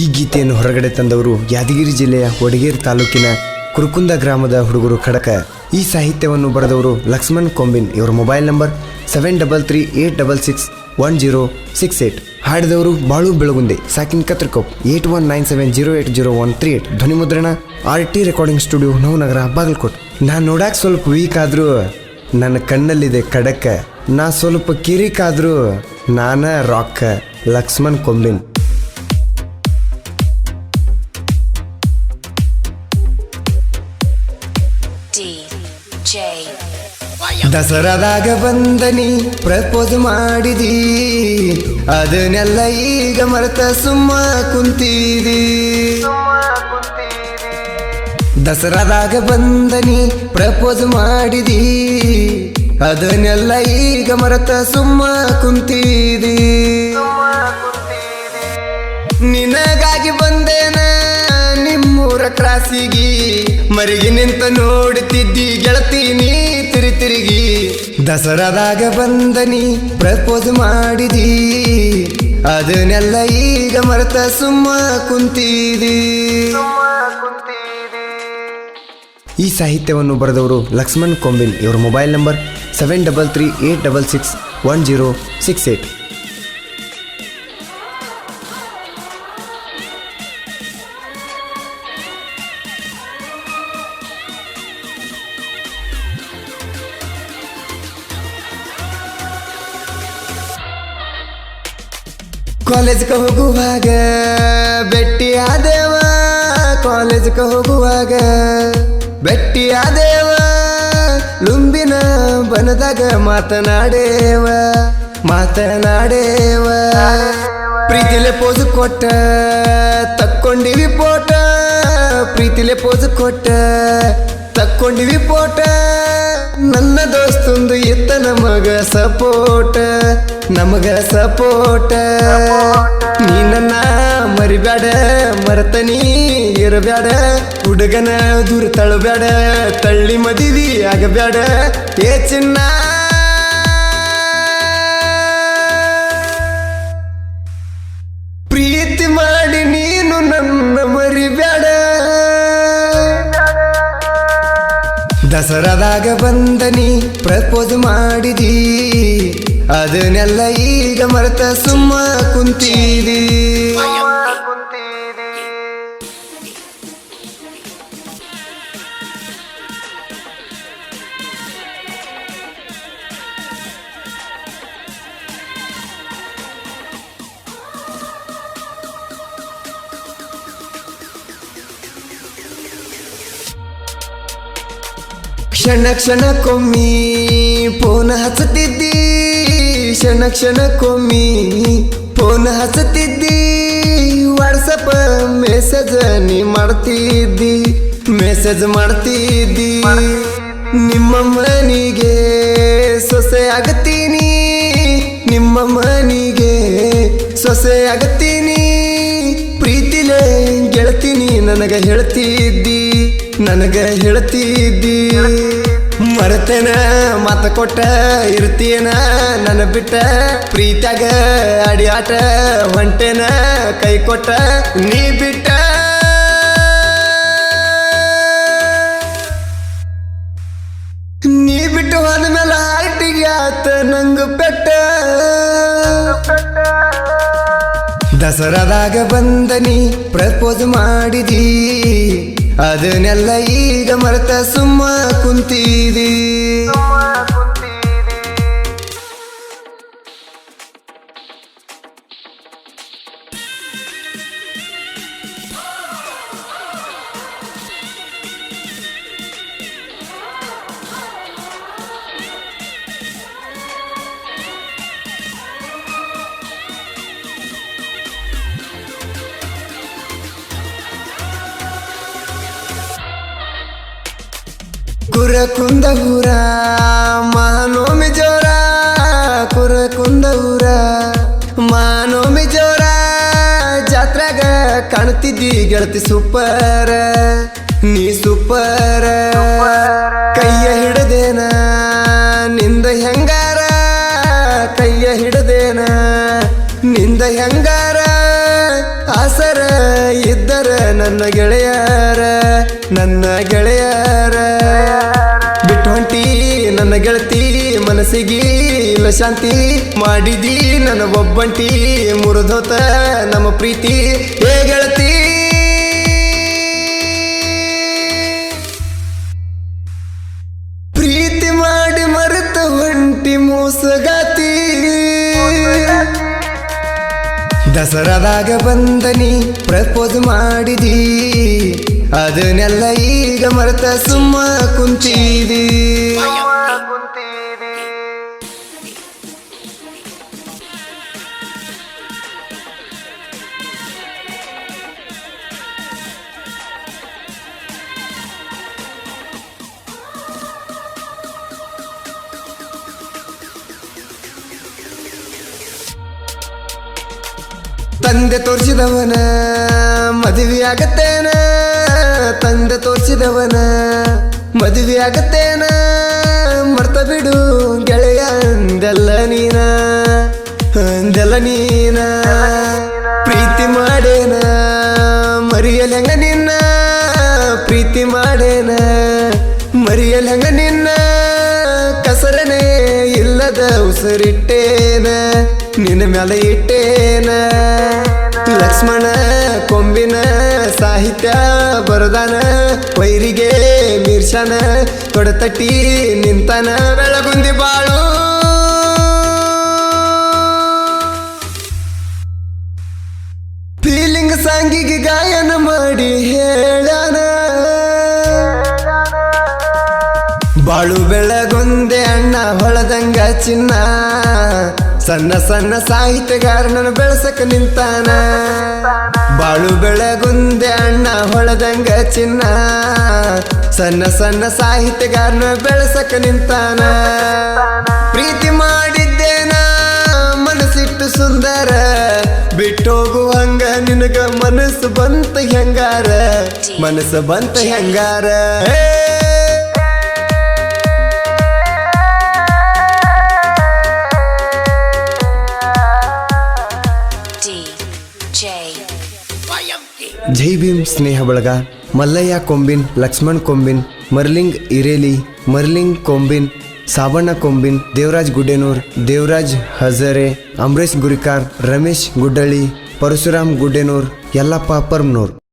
ಈ ಗೀತೆಯನ್ನು ಹೊರಗಡೆ ತಂದವರು ಯಾದಗಿರಿ ಜಿಲ್ಲೆಯ ಒಡಗೇರ್ ತಾಲೂಕಿನ ಕುರುಕುಂದ ಗ್ರಾಮದ ಹುಡುಗರು ಖಡಕ. ಈ ಸಾಹಿತ್ಯವನ್ನು ಬರೆದವರು ಲಕ್ಷ್ಮಣ್ ಕೊಂಬಿನ್. ಇವರ mobile number seven double three eight double six one zero six eight. ಹಾಡಿದವರು Balu Belagunde, ಸಾಕಿನ್ Katrakop, eight one nine seven zero eight zero one three eight. ಧ್ವನಿ ಮುದ್ರಣ R T recording studio, Navanagar, Bagalkot. ನಾನು ನೋಡಕ್ಕೆ ಸ್ವಲ್ಪ ವೀಕ್ ಆದರೂ ನನ್ನ ಕಣ್ಣಲ್ಲಿದೆ ಖಡಕ. ನಾ ಸ್ವಲ್ಪ ಕಿರಿಕ್ ಆದರೂ ನಾನ ರಾಕ್ ಲಕ್ಷ್ಮಣ್ ಕೊಂಬಿನ್. ದಸರಾದಾಗ ಬಂದನಿ ಪ್ರಪೋಸ್ ಮಾಡಿದಿ. ಅದನ್ನೆಲ್ಲ ಈಗ ಮರೆತ ಸುಮ್ಮ ಕುಂತಿದಿ. ದಸರಾದಾಗ ಬಂದನಿ ಪ್ರಪೋಸ್ ಮಾಡಿದಿ. ಅದನ್ನೆಲ್ಲ ಈಗ ಮರೆತ ಸುಮ್ಮ ಕುಂತಿದಿ. ನಿನಗಾಗಿ ಬಂದೇನ ನಿಮ್ಮೂರ ಕ್ರಾಸಿಗಿ. ಮರಿಗೆ ನಿಂತ ನೋಡುತ್ತಿದ್ದಿ ಗೆಳತಿ ನೀ. ತಿರಿ ತಿರುಗಿ. ದಸರಾದಾಗ ಬಂದನಿ, ಪ್ರಪೋಸ್ ಮಾಡಿದಿ. ಅದನ್ನೆಲ್ಲ ಈಗ ಮರೆತ ಸುಮ್ಮ ಕುಂತಿದಿ. ಈ ಸಾಹಿತ್ಯವನ್ನು ಬರೆದವರು ಲಕ್ಷ್ಮಣ್ ಕೊಂಬಿಲ್ ಇವರ mobile number seven double three eight double six one zero six eight ಕಾಲೇಜ್ಗೆ ಹೋಗುವಾಗ, ಬೆಟ್ಟಿ ಆದೇವ ಕಾಲೇಜ್ಗೆ ಹೋಗುವಾಗ, ಬೆಟ್ಟಿ ಆದೇವ ಲುಂಬಿನ ಬನದಾಗ ಮಾತನಾಡೇವ ಮಾತನಾಡೇವ. ಪ್ರೀತಿಲೆ ಪೋಸ್ ಕೊಟ್ಟ, ತಕ್ಕೊಂಡಿವಿ ಪೋಟ, ಪ್ರೀತಿಲೆ ಪೋಸ್ ಕೊಟ್ಟ, ತಕ್ಕೊಂಡಿವಿ ಪೋಟ. ನನ್ನ ದೋಸ್ತಂದು ಇತ್ತ ನಮಗ ಸಪೋರ್ಟ್ ನಮಗ ಸಪೋರ್ಟ್ ನೀ ನನ್ನ ಮರಿಬ್ಯಾಡ ಮರತನಿ ಇರಬ್ಯಾಡ. ಹುಡುಗನ ದೂರ ತಳಬ್ಯಾಡ, ತಳ್ಳಿ ಮದಿವಿ ಆಗಬ್ಯಾಡ. ಏ ಚಿನ್ನ ದಸರಾದಾಗ ಬಂದನಿ ಪ್ರಪೋಸ್ ಮಾಡಿದಿ. ಅದನ್ನೆಲ್ಲ ಈಗ ಮರೆತ ಸುಮ್ಮ ಕುಂತಿದಿ. ಕ್ಷಣ ಕ್ಷಣಕ್ಕೊಮ್ಮಿ ಫೋನ್ ಹಸತಿದ್ದಿ ಕ್ಷಣ ಕ್ಷಣಕ್ಕೊಮ್ಮಿ ಫೋನ್ ಹಸತಿದ್ದಿ ವಾಟ್ಸಪ್ ಮೆಸೇಜ್ ನೀ ಮಾಡ್ತಿದ್ದಿ. ಮೆಸೇಜ್ ಮಾಡ್ತಿದ್ದಿ. ನಿಮ್ಮ ಮನಿಗೆ ಸೊಸೆ ಆಗತ್ತೀನಿ. ನಿಮ್ಮ ಮನಿಗೆ ಸೊಸೆ ಆಗತ್ತೀನಿ. ಪ್ರೀತಿಲೇ ಗೆಳತೀನಿ ನನಗ ಹೇಳ್ತಿದ್ದಿ. ನನಗ ಹೇಳ್ತಿದ್ದಿ. ಮರೆತೇನ, ಮತ ಕೊಟ್ಟ ಇರ್ತೀನ ನನ್ನ ಬಿಟ್ಟ, ಪ್ರೀತ್ಯಾಗ ಅಡಿಯಾಟ ಹೊಂಟೇನ ಕೈ ಕೊಟ್ಟ, ನೀ ಬಿಟ್ಟ. ನೀ ಬಿಟ್ಟು ಹೋದ್ಮೇಲೆ ಆಟಿಗೆ ಆತ ನಂಗ ಪೆಟ್ಟ. ದಸರಾದಾಗ ಬಂದನಿ, ಪ್ರಪೋಸ್ ಮಾಡಿದಿ. ಅದನ್ನೆಲ್ಲ ಈಗ ಮರೆತ ಸುಮ್ಮ ಕುಂತಿದಿ ಕುರ ಕುಂದ ಊರ ಮಹಾನೋಮಿ ಜೋರ ಕುರ ಕುಂದ ಊರ ಮಹಾನೋಮಿ ಜೋರ, ಜಾತ್ರೆಗ ಕಾಣ್ತಿದ್ದಿ ಗೆಳತಿ ಸೂಪರ. ನೀ ಸೂಪರ, ಕೈಯ ಹಿಡದೇನ, ನಿಂದ ಹೆಂಗಾರ, ಕೈಯ ಹಿಡದೇನ, ನಿಂದ ಹೆಂಗಾರ. ಆಸರ ಇದ್ದರ ನನ್ನ ಗೆಳೆಯರ ನನ್ನ ಗೆಳೆಯರ ನನ್ನ ಗೆಳತಿ, ಮನಸ್ಸಿಗೆ ಇಲ್ಲ ಶಾಂತಿ. ಮಾಡಿದಿ ನನ್ನ ಒಬ್ಬಂಟಿ, ಮುರಿದೋತ ನಮ್ಮ ಪ್ರೀತಿ. ಏ ಗೆಳತಿ! ಪ್ರೀತಿ ಮಾಡಿ ಮರೆತ ಹೊಂಟಿ ಮೋಸಗಾತಿ. ದಸರಾದಾಗ ಬಂದನಿ, ಪ್ರಪೋಸ್ ಮಾಡಿದಿ. ಅದನ್ನೆಲ್ಲ ಈಗ ಮರೆತ ಸುಮ್ಮ ಕುಂತೀದಿ ತಂದೆ ತೋರಿಸಿದವನ ಮದುವೆ ಆಗತ್ತೇನ? ತಂದೆ ತೋರಿಸಿದವನ ಮದುವೆ ಆಗತ್ತೇನ? ಮರ್ತ ಬಿಡು ಗೆಳೆಯ, ಅಂದಲ್ಲ ನೀನ ಅಂದಲ್ಲ ನೀನ. ಪ್ರೀತಿ ಮಾಡೇನ, ಮರಿಯಲ್ ಹೆಂಗ ನಿನ್ನ? ಪ್ರೀತಿ ಮಾಡೇನ, ಮರಿಯಲ್ ಹೆಂಗ ನಿನ್ನ? ಕಸರನೇ ಇಲ್ಲದ ಉಸಿರಿಟ್ಟೇನ? ನಿನ್ನ ಮೇಲೆ ಇಟ್ಟೇನ? ಲಕ್ಷ್ಮಣ ಕೊಂಬಿನ ಸಾಹಿತ್ಯ ಬರದಾನ? ವೈರಿಗೆ ಮೀರ್ಷನ ತೊಡತಟ್ಟಿ ನಿಂತನ? ಬೆಳಗುಂದಿ ಬಾಳು. ಫೀಲಿಂಗ್ ಸಾಂಗಿಗೆ ಗಾಯನ ಮಾಡಿ ಹೇಳಾನ? ಬಾಳು ಬೆಳಗುಂದೆ ಅಣ್ಣ ಹೊಳದಂಗ ಚಿನ್ನ. ಸಣ್ಣ ಸಣ್ಣ ಸಾಹಿತ್ಯಗಾರನನ್ನು ಬೆಳೆಸಕ ನಿಂತಾನ. ಬಾಳು ಬೆಳಗುಂದೆ ಅಣ್ಣ ಹೊಳದಂಗ ಚಿನ್ನ. ಸಣ್ಣ ಸಣ್ಣ ಸಾಹಿತ್ಯಗಾರನ ಬೆಳೆಸಕ ನಿಂತಾನ. ಪ್ರೀತಿ ಮಾಡಿದ್ದೇನ ಮನಸ್ಸಿಟ್ಟು ಸುಂದರ. ಬಿಟ್ಟೋಗು ಹಂಗ ನಿನಗ ಮನಸ್ಸು ಬಂತ ಹೆಂಗಾರ? ಮನಸ್ಸು ಬಂತ ಹೆಂಗಾರ? ಜೈ ಭೀಮ್ ಸ್ನೇಹ ಬಳಗ, ಮಲ್ಲಯ್ಯ ಕೊಂಬಿನ್, ಲಕ್ಷ್ಮಣ್ ಕೊಂಬಿನ್, ಮರ್ಲಿಂಗ್ ಇರೇಲಿ, ಮರ್ಲಿಂಗ್ ಕೊಂಬಿನ್ ಸಾಬಣ್ಣ ಕೊಂಬಿನ್, ದೇವರಾಜ್ ಗುಡ್ಡೇನೂರ್, ದೇವರಾಜ್ ಹಜರೆ ಅಂಬರೀಶ್ ಗುರಿಕಾರ್, ರಮೇಶ್ ಗುಡ್ಡಳ್ಳಿ, ಪರಶುರಾಮ್ ಗುಡ್ಡೇನೂರ್, ಯಲ್ಲಪ್ಪ ಪರ್ಮ್ನೂರ್.